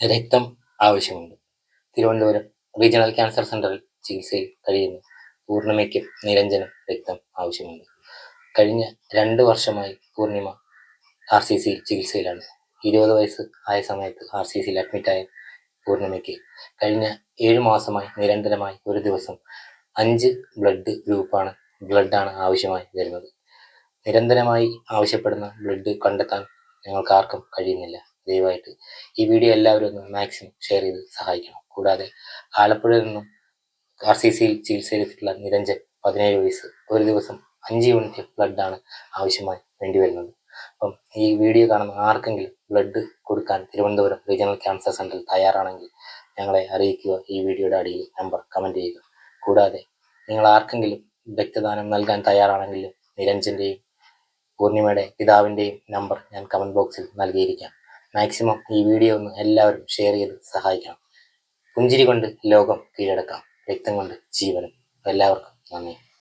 രക്തം ആവശ്യമുണ്ട്. Thiruvananthapuram regional cancer സെന്ററിൽ ചികിത്സയിൽ കഴിയുന്ന. പൂർണിമയ്ക്കും നിരഞ്ജനും രക്തം ആവശ്യമുണ്ട്. കഴിഞ്ഞ രണ്ട് വർഷമായി പൂർണിമ ആർ സി സിയിൽ ചികിത്സയിലാണ്. ഇരുപത് വയസ്സ് ആയ സമയത്ത് ആർ സി സിയിൽ അഡ്മിറ്റായ പൂർണിമയ്ക്ക് കഴിഞ്ഞ ഏഴ് മാസമായി നിരന്തരമായി ഒരു ദിവസം അഞ്ച് ബ്ലഡ് ഗ്രൂപ്പാണ് ബ്ലഡാണ് ആവശ്യമായി വരുന്നത്. നിരന്തരമായി ആവശ്യപ്പെടുന്ന ബ്ലഡ് കണ്ടെത്താൻ ഞങ്ങൾക്ക് ആർക്കും കഴിയുന്നില്ല. ദയവായിട്ട് ഈ വീഡിയോ എല്ലാവരും ഒന്ന് മാക്സിമം ഷെയർ ചെയ്ത് സഹായിക്കണം. കൂടാതെ ആലപ്പുഴയിൽ നിന്നും ആർ സി സിയിൽ ചികിത്സയിലെത്തിയിട്ടുള്ള നിരഞ്ജൻ പതിനേഴ് വയസ്സ് ഒരു ദിവസം അഞ്ച് യൂണിറ്റ് ബ്ലഡാണ് ആവശ്യമായി വേണ്ടി വരുന്നത്. അപ്പം ഈ വീഡിയോ കാണുന്ന ആർക്കെങ്കിലും ബ്ലഡ് കൊടുക്കാൻ തിരുവനന്തപുരം റീജിയണൽ ക്യാൻസർ സെന്ററിൽ തയ്യാറാണെങ്കിൽ ഞങ്ങളെ അറിയിക്കുക. ഈ വീഡിയോയുടെ അടിയിൽ നമ്പർ കമന്റ് ചെയ്യുക. കൂടാതെ നിങ്ങൾ ആർക്കെങ്കിലും രക്തദാനം നൽകാൻ തയ്യാറാണെങ്കിലും നിരഞ്ജന്റെയും പൂർണിമയുടെ പിതാവിന്റെയും നമ്പർ ഞാൻ കമന്റ് ബോക്സിൽ നൽകിയിരിക്കാം. മാക്സിമം ഈ വീഡിയോ ഒന്ന് എല്ലാവരും ഷെയർ ചെയ്ത് സഹായിക്കണം. പുഞ്ചിരി കൊണ്ട് ലോകം കീഴടക്കാം. രക്തം കൊണ്ട് ജീവനും. എല്ലാവർക്കും നന്ദി.